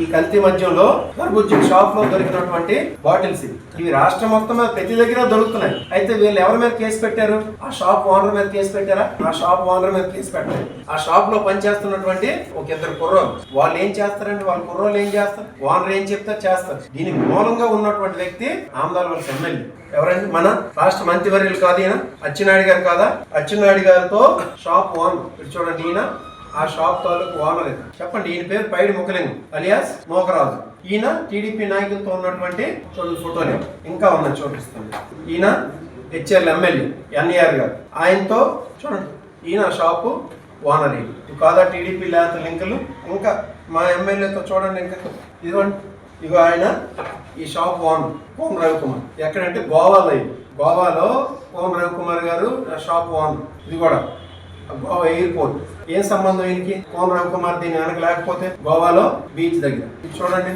ఈ కల్తీ మద్యంలో కర్బుజ్జి షాప్లో దొరికినటువంటి బాటిల్స్ ఇవి. రాష్ట్రం మొత్తం ప్రతి దగ్గర దొరుకుతున్నాయి. అయితే వీళ్ళు ఎవరి మీద కేసు పెట్టారు? ఆ షాప్ ఓనర్ మీద కేసు పెట్టారా? ఆ షాప్ ఓనర్ మీద కేసు పెట్టారు ఆ షాప్లో పనిచేస్తున్నటువంటి ఒక ఇద్దరు కుర్రోలు వాళ్ళు ఏం చేస్తారంటే వాళ్ళ కుర్రోలు ఏం చేస్తారు? ఓనర్ ఏం చెప్తే చేస్తారు. దీనికి మూలంగా ఉన్నటువంటి వ్యక్తి ఆమదాల వలస ఎమ్మెల్యే. ఎవరండి? మన రాష్ట్ర మంత్రివర్యులు కాదు ఈయన. అచ్చినాయుడు గారు కాదా? అచ్చినాయుడు గారితో షాప్ ఓనర్. చూడండి ఈయన ఆ షాప్ తాలూకు ఓనర్ ఇది. చెప్పండి ఈయన పేరు పైడి ముఖలింగం అలియాస్ మోకరాజు. ఈయన టీడీపీ నాయకులతో ఉన్నటువంటి చూడండి ఫోటోలు ఇంకా ఉన్న చూపిస్తాను. ఈయన హెచ్ఎల్ ఎమ్మెల్యే ఎన్ఈఆర్ గారు. ఆయనతో చూడండి ఈయన షాపు ఓనర్ ఇది కాదా టీడీపీ లేత లింకులు? ఇంకా మా ఎమ్మెల్యేతో చూడండి ఇంకా. ఇదిగోండి ఇగో ఆయన ఈ షాప్ ఓనర్ కోన రవికుమార్. ఎక్కడంటే గోవాలో ఇది గోవాలో కోన రవికుమార్ గారు ఆ షాప్ ఓనర్. ఇది కూడా గోవా ఎయిర్పోర్ట్. ఏం సంబంధం ఈయనకి? కోన రవికుమార్ దీని వెనక లేకపోతే గోవాలో బీచ్ దగ్గర. చూడండి.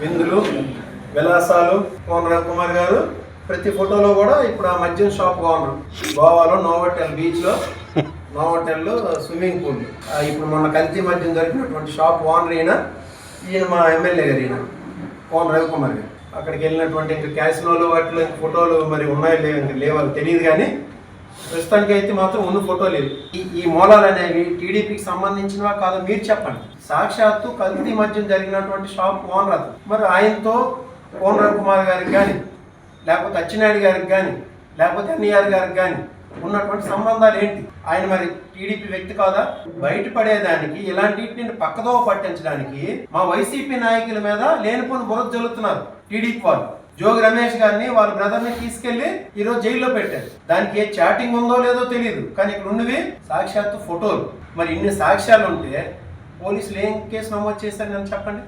విందులు విలాసాలు కోన రవికుమార్ గారు. ప్రతి ఫోటోలో కూడా ఇప్పుడు ఆ మద్యం షాప్ ఓనర్. గోవాలో నోవోటెల్ బీచ్లో నోవోటెల్ స్విమ్మింగ్ పూల్. ఇప్పుడు మొన్న కల్తీ మద్యం దొరికినటువంటి షాప్ ఓనర్ ఈయన ఈయన మా ఎమ్మెల్యే గారు ఈయన కోన రవికుమార్ గారు. అక్కడికి వెళ్ళినటువంటి ఇంకా క్యాసినోలు వాటిలో ఫోటోలు మరి ఉన్నాయో లేవు ఇంకా లేవో తెలియదు కానీ ప్రస్తుతానికి అయితే మాత్రం ఉన్న ఫోటో లేదు. ఈ ఈ మూలాలు అనేవి టీడీపీకి సంబంధించినవా కాదో మీరు చెప్పండి. సాక్షాత్తు కల్తీ మధ్యం జరిగినటువంటి షాప్ ఓనర్ అతను. మరి ఆయనతో కోన కుమార్ గారికి కానీ లేకపోతే అచ్చినాయుడు గారికి కానీ లేకపోతే ఎన్ఈఆర్ గారికి కానీ ఉన్నటువంటి సంబంధాలు ఏంటి? ఆయన మరి టీడీపీ వ్యక్తి కాదా? బయటపడేదానికి ఇలాంటి పక్కదో పట్టించడానికి మా వైసీపీ నాయకుల మీద లేనిపోని బురద జల్లుతున్నారు టీడీపీ వాళ్ళు. జోగి రమేష్ గారిని వాళ్ళ బ్రదర్ని తీసుకెళ్ళి ఈరోజు జైల్లో పెట్టారు. దానికి ఏ చాటింగ్ ఉందో లేదో తెలియదు కానీ ఇక్కడ ఉన్నవి సాక్షాత్తు ఫోటోలు. మరి ఇన్ని సాక్ష్యాలు ఉంటే పోలీసులు ఏం కేసు నమోదు చేశారు నన్ను చెప్పండి?